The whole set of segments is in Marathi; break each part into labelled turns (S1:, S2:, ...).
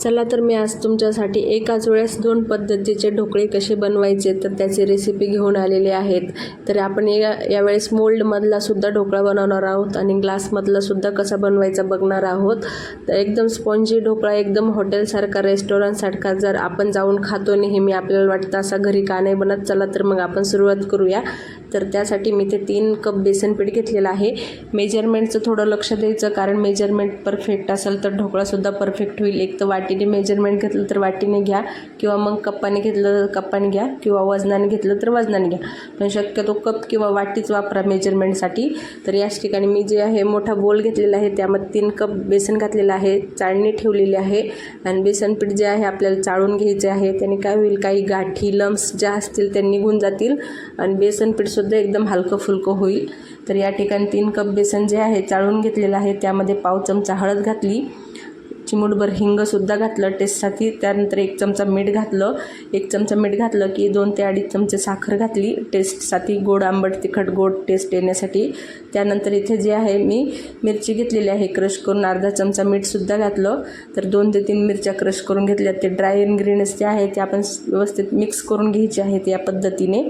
S1: चला तर मी आज तुमच्यासाठी एकाच वेळेस दोन पद्धतीचे ढोकळे कसे बनवायचे तर त्याची रेसिपी घेऊन आलेले आहेत. तर आपण या यावेळेस मोल्डमधला सुद्धा ढोकळा बनवणार आहोत आणि ग्लासमधला सुद्धा कसा बनवायचा बघणार आहोत. तर एकदम स्पॉन्जी ढोकळा एकदम हॉटेलसारखा रेस्टॉरंटसारखा जर आपण जाऊन खातो नेहमी आपल्याला वाटतं असा घरी का नाही बनत चला तर मग आपण सुरुवात करूया. तर त्यासाठी मी ते तीन कप बेसन पीठ घेतलेलं आहे. मेजरमेंटचं थोडं लक्ष द्यायचं कारण मेजरमेंट परफेक्ट असेल तर ढोकळासुद्धा परफेक्ट होईल. एक तर वाटीने मेजरमेंट घेतलं तर वाटीने घ्या किंवा मग कप्पाने घेतलं तर कप्पाने घ्या किंवा वजनाने घेतलं तर वजनाने घ्या. पण शक्यतो कप किंवा वाटीच वापरा मेजरमेंटसाठी तर याच ठिकाणी मी जे आहे मोठा बोल घेतलेला आहे त्यामध्ये तीन कप बेसन घातलेलं आहे चाळणी ठेवलेली आहे. आणि बेसन पीठ जे आहे आपल्याला चाळून घ्यायचे आहे. त्याने काय होईल काही गाठी लम्स ज्या असतील त्या निघून जातील. आणि बेसन पीठसुद्धा एकदम हलकं फुलकं होईल. तर या ठिकाणी तीन कप बेसन जे आहे चाळून घेतलेलं आहे. त्यामध्ये पाव चमचा हळद घातली. चिमूटभर हिंगसुद्धा घातलं टेस्टसाठी त्यानंतर एक चमचा मीठ घातलं. एक चमचा मीठ घातलं की दोन ते अडीच चमचे साखर घातली. टेस्टसाठी गोड आंबट तिखट गोड टेस्ट येण्यासाठी. त्यानंतर इथे जे आहे मी मिरची घेतलेली आहे. क्रश करून अर्धा चमचा मीठसुद्धा घातलं. तर दोन ते तीन मिरच्या क्रश करून घेतल्या. ते ड्राय इन्ग्रेडियंट्स जे आहे ते आपण व्यवस्थित मिक्स करून घ्यायचे आहेत या पद्धतीने.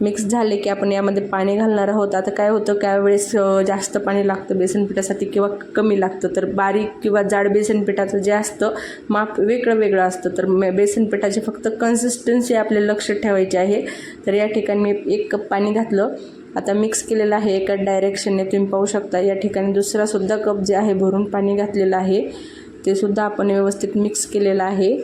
S1: मिक्स झाले की आपण यामध्ये पाणी घालणार आहोत. आता काय होतं काय वेळेस जास्त पाणी लागतं बेसन पिठासाठी किंवा कमी लागतं. तर बारीक किंवा जाड बेसन पिठाचं जे असतं माप वेगळं वेगळं असतं. तर मे बेसन पिठाची फक्त कन्सिस्टन्सी आपल्याला लक्ष ठेवायची आहे. तर या ठिकाणी मी एक कप पाणी घातलं. आता मिक्स केलेलं आहे एका डायरेक्शनने तुम्ही पाहू शकता या ठिकाणी दुसरासुद्धा कप जे आहे भरून पाणी घातलेलं आहे. ते सुद्धा आपण व्यवस्थित मिक्स केलेलं आहे.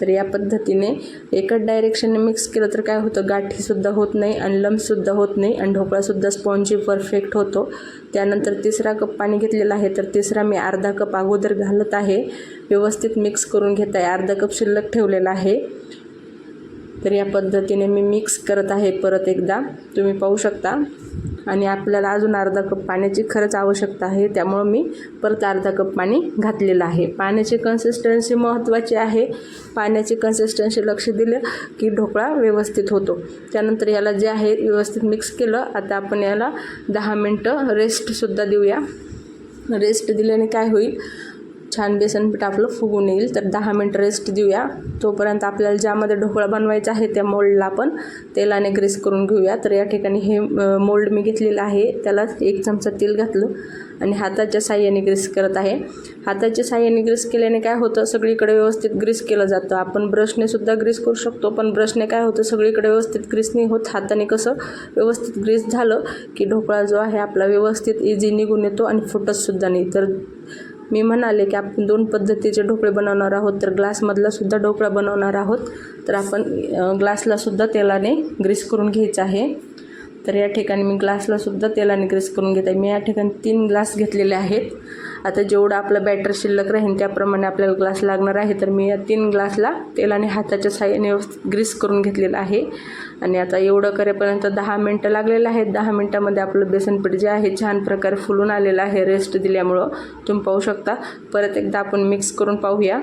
S1: तर या पद्धतीने एकच डायरेक्शनने मिक्स केलं तर काय होतं? गाठीसुद्धा होत नाही आणि लंबसुद्धा होत नाही आणि ढोकळासुद्धा स्पॉन्जी परफेक्ट होतो. त्यानंतर तिसरा कप पाणी घेतलेला आहे. तर तिसरा मी अर्धा कप अगोदर घालत आहे. व्यवस्थित मिक्स करून घेत आहे. अर्धा कप शिल्लक ठेवलेला आहे. तर या पद्धतीने मी मिक्स करत आहे परत एकदा. तुम्ही पाहू शकता. आणि आपल्याला अजून अर्धा कप पाण्याची खरंच आवश्यकता आहे. त्यामुळं मी परत अर्धा कप पाणी घातलेलं आहे. पाण्याची कन्सिस्टन्सी महत्त्वाची आहे. पाण्याची कन्सिस्टन्सी लक्ष दिलं की ढोकळा व्यवस्थित होतो. त्यानंतर याला जे आहे व्यवस्थित मिक्स केलं. आता आपण याला दहा मिनटं रेस्टसुद्धा देऊया. रेस्ट दिल्याने काय होईल? छान बेसन पीठ आपलं फुगून येईल. तर दहा मिनटं रेस्ट देऊया. तोपर्यंत आपल्याला ज्यामध्ये ढोकळा बनवायचा आहे त्या मोल्डला आपण तेलाने ग्रीस करून घेऊया. तर या ठिकाणी हे मोल्ड मी घेतलेलं आहे. त्याला एक चमचा तेल घातलं आणि हाताच्या साह्याने ग्रीस करत आहे. हाताच्या साह्याने ग्रीस केल्याने काय होतं? सगळीकडे व्यवस्थित ग्रीस केलं जातं. आपण ब्रशने सुद्धा ग्रीस करू शकतो पण ब्रशने काय होतं? सगळीकडे व्यवस्थित ग्रीस नाही होत. हाताने कसं? व्यवस्थित ग्रीस झालं की ढोकळा जो आहे आपला व्यवस्थित इझी निघून येतो आणि फुटतसुद्धा नाही. तर मी म्हणाले की आपण दोन पद्धतीचे ढोकळे बनवणार आहोत. तर ग्लासमधला सुद्धा ढोकळा बनवणार आहोत. तर आपण ग्लासलासुद्धा ग्लासला सुद्धा तेलाने ग्रीस करून घ्यायचं आहे. तर या ठिकाणी मी ग्लासला सुद्धा तेलाने ग्रीस करून घेत आहे. मी या ठिकाणी तीन ग्लास घेतलेले आहेत. आता जेवढं आपलं बॅटर शिल्लक राहील त्याप्रमाणे आपल्याला ग्लास लागणार आहे. तर मी या तीन ग्लासला तेलाने हाताच्या साह्याने व्यवस्थित ग्रीस करून घेतलेलं आहे. आणि आता एवढं करेपर्यंत दहा मिनटं लागलेलं आहेत. दहा मिनटामध्ये आपलं बेसनपीठ जे आहे छान प्रकारे फुलून आलेलं आहे. रेस्ट दिल्यामुळं तुम्ही पाहू शकता. परत एकदा आपण मिक्स करून पाहूया.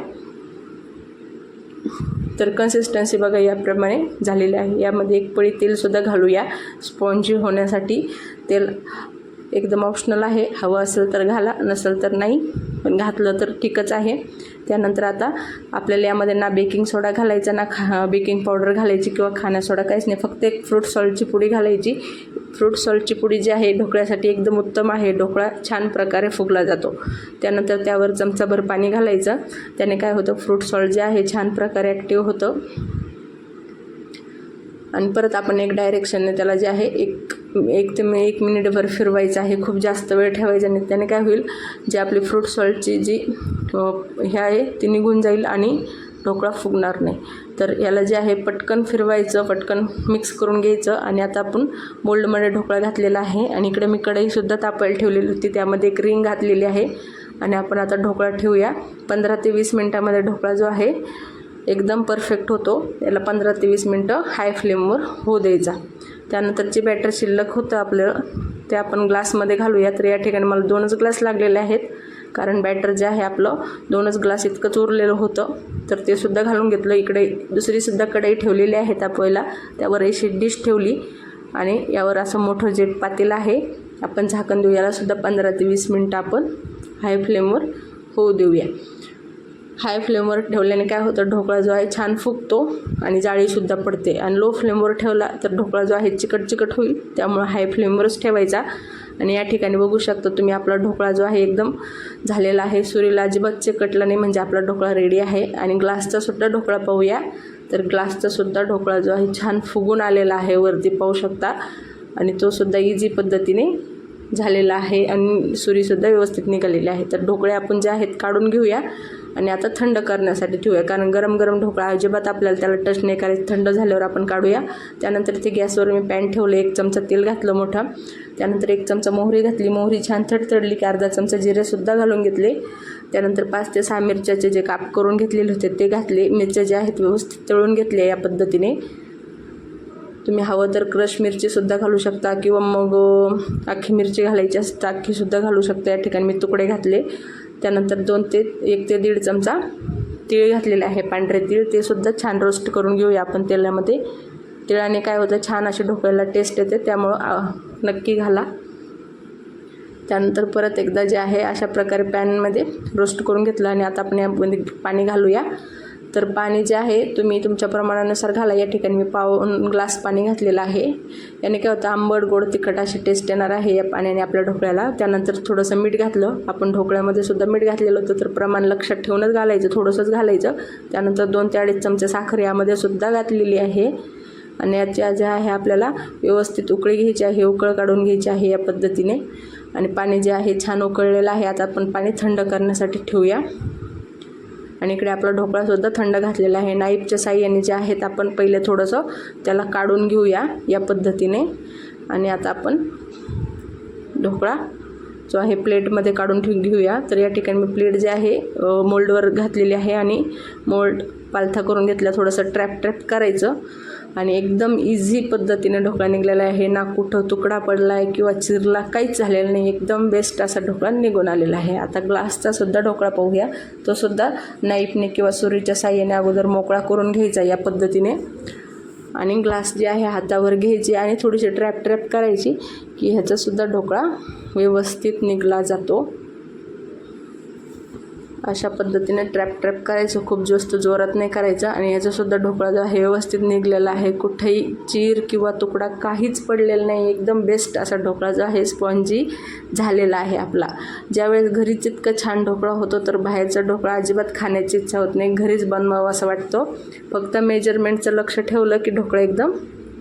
S1: तर कन्सिस्टन्सी बघा याप्रमाणे झालेली आहे. यामध्ये एक पळी तेलसुद्धा घालूया. स्पॉन्जी होण्यासाठी तेल एकदम ऑप्शनल आहे. हवं असेल तर घाला नसेल तर नाही. पण घातलं तर ठीकच आहे. त्यानंतर आता आपल्याला यामध्ये ना बेकिंग सोडा घालायचा ना खा बेकिंग पावडर घालायची किंवा खाण्या सोडा काहीच नाही. फक्त एक फ्रूट सॉल्टची पुडी घालायची. फ्रूट सॉल्टची पुडी जी आहे ढोकळ्यासाठी एकदम उत्तम आहे. ढोकळा छान प्रकारे फुगला जातो. त्यानंतर त्यावर चमचाभर पाणी घालायचं. त्याने काय होतं फ्रूट सॉल्ट जे आहे छान प्रकारे ॲक्टिव्ह होतं. आणि परत आपण एक डायरेक्शनने त्याला जे आहे एक एक ते मी एक मिनिटभर फिरवायचं आहे. खूप जास्त वेळ ठेवायचा नाही. त्याने काय होईल जे आपली फ्रूट सॉल्टची जी हे आहे ती निघून जाईल आणि ढोकळा फुगणार नाही. तर याला जे आहे पटकन फिरवायचं पटकन मिक्स करून घ्यायचं आणि आता आपण मोल्डमध्ये ढोकळा घातलेला आहे. आणि इकडे मी कढईसुद्धा तापायला ठेवलेली होती. त्यामध्ये एक रिंग घातलेली आहे. आणि आपण आता ढोकळा ठेवूया. पंधरा ते वीस मिनटामध्ये ढोकळा जो आहे एकदम परफेक्ट होतो. याला पंधरा ते वीस मिनटं हाय फ्लेमवर होऊ द्यायचा. त्यानंतर जे बॅटर शिल्लक होतं आपलं. ते आपण ग्लासमध्ये घालूया तर या ठिकाणी मला दोनच ग्लास लागलेले आहेत. कारण बॅटर जे आहे आपलं दोनच ग्लास इतकंच उरलेलं होतं. तर ते सुद्धा घालून घेतलं. इकडे दुसरीसुद्धा कढई ठेवलेली आहे तापवायला त्यावर अशी डिश ठेवली. आणि यावर असं मोठं जे पातेलं आहे. आपण झाकण देऊ. यालासुद्धा पंधरा ते वीस मिनटं आपण हाय फ्लेमवर होऊ देऊया. हाय फ्लेमवर ठेवल्याने काय होतं? ढोकळा जो आहे छान फुगतो आणि जाळीसुद्धा पडते. आणि लो फ्लेमवर ठेवला तर ढोकळा जो आहे चिकट चिकट होईल. त्यामुळं हाय फ्लेमवरच ठेवायचा. आणि या ठिकाणी बघू शकता तुम्ही आपला ढोकळा जो आहे एकदम झालेला आहे. सुरीला अजिबात चिकटला नाही म्हणजे आपला ढोकळा रेडी आहे. आणि ग्लासचासुद्धा ढोकळा पाहूया. तर ग्लासचासुद्धा ढोकळा जो आहे छान फुगून आलेला आहे. वरती पाहू शकता. आणि तोसुद्धा इझी पद्धतीने झालेला आहे आणि सुरीसुद्धा व्यवस्थित निघालेली आहे. तर ढोकळे आपण जे आहेत काढून घेऊया आणि आता थंड करण्यासाठी ठेवूया. कारण गरम गरम ढोकळा अजिबात आपल्याला त्याला टच नाही करायचं. थंड झाल्यावर आपण काढूया. त्यानंतर ते गॅसवर मी पॅन ठेवलं. एक चमचा तेल घातलं मोठा. त्यानंतर एक चमचा मोहरी घातली. मोहरी छान थडथडली की अर्धा चमचा जिरेसुद्धा घालून घेतले. त्यानंतर पाच ते सहा मिरच्याचे जे काप करून घेतलेले होते ते घातले. मिरच्या ज्या आहेत व्यवस्थित तळून घेतले या पद्धतीने. तुम्ही हवं तर क्रश मिरचीसुद्धा घालू शकता किंवा मग अख्खी मिरची घालायची असते तर अख्खीसुद्धा घालू शकता. या ठिकाणी मी तुकडे घातले. त्यानंतर दोन ते एक ते दीड चमचा तीळ घातलेले आहे पांढरे तीळ. ते सुद्धा छान रोस्ट करून घेऊया आपण तेलामध्ये. तिळाने काय होतं छान अशी ढोकळ्याला टेस्ट येते त्यामुळं नक्की घाला. त्यानंतर परत एकदा जे आहे अशा प्रकारे पॅनमध्ये रोस्ट करून घेतलं आणि आता आपण यामध्ये पाणी घालूया. तर पाणी जे आहे तुम्ही तुमच्या प्रमाणानुसार घाला. या ठिकाणी मी पाऊन ग्लास पाणी घातलेलं आहे. याने काय होतं आंबट गोड तिखट अशी टेस्ट येणार आहे या पाण्याने आपल्या ढोकळ्याला. त्यानंतर थोडंसं मीठ घातलं. आपण ढोकळ्यामध्ये सुद्धा मीठ घातलेलं होतं तर प्रमाण लक्षात ठेवूनच घालायचं थोडंसंच घालायचं. त्यानंतर दोन ते अडीच चमचे साखर यामध्ये सुद्धा घातलेली आहे. आणि याच्या ज्या आहे आपल्याला व्यवस्थित उकळी घ्यायची आहे उकळ काढून घ्यायची आहे या पद्धतीने. आणि पाणी जे आहे छान उकळलेलं आहे. आता आपण पाणी थंड करण्यासाठी ठेवूया. आणि इकडे आपला ढोकळासुद्धा थंड घातलेला आहे. नाईफच्या साह्याने जे आहेत आपण पहिले थोडंसं त्याला काढून घेऊया या पद्धतीने. आणि आता आपण ढोकळा जो आहे प्लेटमध्ये काढून ठेवून घेऊया. तर या ठिकाणी मी प्लेट जे आहे मोल्डवर घातलेली आहे आणि मोल्ड पालथा करून घेतला. थोडंसं ट्रॅप ट्रॅप करायचं. आणि एकदम इझी पद्धतीने ढोकळा निघालेला आहे. ना कुठं तुकडा पडला आहे किंवा चिरला काहीच झालेलं नाही. एकदम बेस्ट असा ढोकळा निघून आलेला आहे. आता ग्लासचा सुद्धा ढोकळा पाहूया. तो सुद्धा नाईफने किंवा सुरीच्या साह्याने अगोदर मोकळा करून घ्यायचा या पद्धतीने. आणि ग्लास जे आहे हातावर घ्यायची आणि थोडीशी ट्रॅप ट्रॅप करायची की ह्याचासुद्धा ढोकळा व्यवस्थित निघला जातो. अशा पद्धतीने ट्रॅप ट्रॅप करायचं खूप जास्त जोरात नाही करायचं आणि याचासुद्धा ढोकळा जो आहे व्यवस्थित निघलेला आहे. कुठेही चीर किंवा तुकडा काहीच पडलेला नाही. एकदम बेस्ट असा ढोकळा जो आहे स्पॉन्जी झालेला आहे आपला. ज्यावेळेस घरीच इतकं छान ढोकळा होतो तर बाहेरचा ढोकळा अजिबात खाण्याची इच्छा होत नाही. घरीच बनवावं असं वाटतो. फक्त मेजरमेंटचं लक्ष ठेवलं की ढोकळा एकदम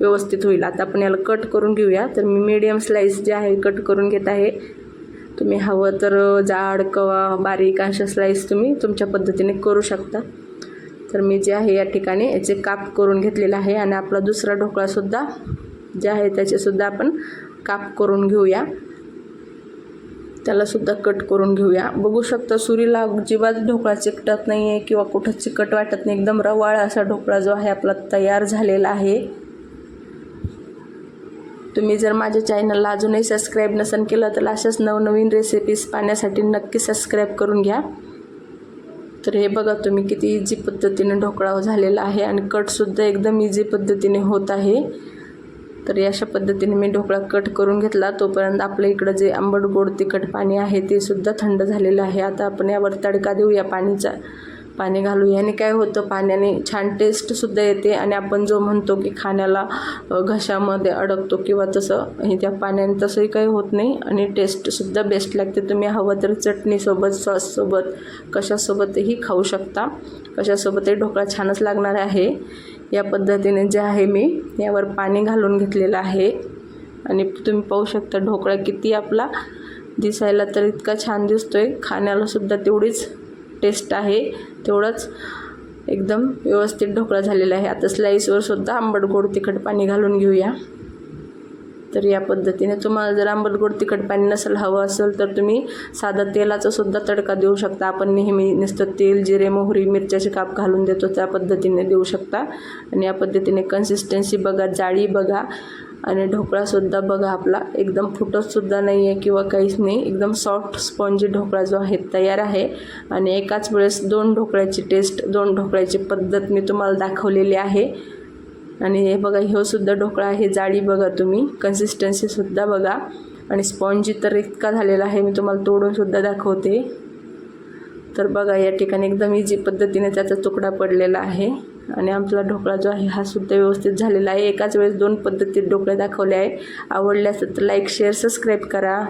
S1: व्यवस्थित होईल. आता आपण याला कट करून घेऊया. तर मी मीडियम स्लाईस जे आहे कट करून घेत आहे. तुम्ही हवं तर जाड कवा बारीक अशा स्लाईस तुम्ही तुमच्या पद्धतीने करू शकता. तर मी जे आहे या ठिकाणी याचे काप करून घेतलेलं आहे आणि आपला दुसरा ढोकळासुद्धा जे आहे त्याचेसुद्धा आपण काप करून घेऊया. त्यालासुद्धा कट करून घेऊया. बघू शकता सुरीला अजिबात ढोकळा चिकटत नाही आहे किंवा कुठं चिकट वाटत नाही. एकदम रवाळ असा ढोकळा जो आहे आपला तयार झालेला आहे. तुम्ही जर माझ्या चॅनलला अजूनही सबस्क्राईब नसेल केलं तर अशाच नवनवीन रेसिपीज पाहण्यासाठी नक्की सबस्क्राईब करून घ्या. तर हे बघा तुम्ही किती इझी पद्धतीने ढोकळा झालेला आहे आणि कटसुद्धा एकदम इझी पद्धतीने होत आहे. तर अशा पद्धतीने मी ढोकळा कट करून घेतला. तोपर्यंत आपल्या इकडं जे आंबट गोड तिखट पाणी आहे ते सुद्धा थंड झालेलं आहे. आता आपण यावर तडका देऊया पाणीचा. पाणी घालू याने काय होतं पाण्याने छान टेस्टसुद्धा येते. आणि आपण जो म्हणतो की खाण्याला घशामध्ये अडकतो किंवा तसं हे त्या पाण्याने तसंही काही होत नाही. आणि टेस्टसुद्धा बेस्ट लागते. तुम्ही हवं तर चटणीसोबत सॉससोबत कशासोबतही खाऊ शकता. कशासोबतही ढोकळा छानच लागणार आहे. या पद्धतीने जे आहे मी यावर पाणी घालून घेतलेलं आहे. आणि तुम्ही पाहू शकता ढोकळा किती आपला दिसायला तर इतका छान दिसतोय. आहे खाण्यालासुद्धा तेवढीच टेस्ट आहे. तेवढंच एकदम व्यवस्थित ढोकळा झालेला आहे. आता स्लाईसवर सुद्धा आंबट गोड तिखट पाणी घालून घेऊया. तर या पद्धतीने तुम्हाला जर आंबट गोड तिखट पाणी नसेल हवं असेल तर तुम्ही साधा तेलाचा सुद्धा तडका देऊ शकता. आपण नेहमी नुसतं तेल जिरे मोहरी मिरच्याचे काप घालून देतो. त्या पद्धतीने देऊ शकता. आणि या पद्धतीने कन्सिस्टन्सी बघा जाळी बघा. आणि ढोकळासुद्धा बघा आपला एकदम फुटतसुद्धा नाही आहे किंवा काहीच नाही. एकदम सॉफ्ट स्पॉन्जी ढोकळा जो आहे तयार आहे. आणि एकाच वेळेस दोन ढोकळ्याची टेस्ट दोन ढोकळ्याची पद्धत मी तुम्हाला दाखवलेली आहे. आणि हे बघा ह्यो सुद्धा ढोकळा आहे जाळी बघा तुम्ही. कन्सिस्टन्सीसुद्धा बघा. आणि स्पॉन्जी तर इतका झालेला आहे मी तुम्हाला तोडूनसुद्धा दाखवते. तर बघा या ठिकाणी एकदम इझी पद्धतीने त्याचा तुकडा पडलेला आहे. आणि आपला ढोकळा जो आहे हा सुद्धा व्यवस्थित झालेला आहे. एकाच वेळेस दोन पद्धतीत ढोकळे दाखवले आहे. आवडले असेल तर लाईक शेअर सबस्क्राईब करा.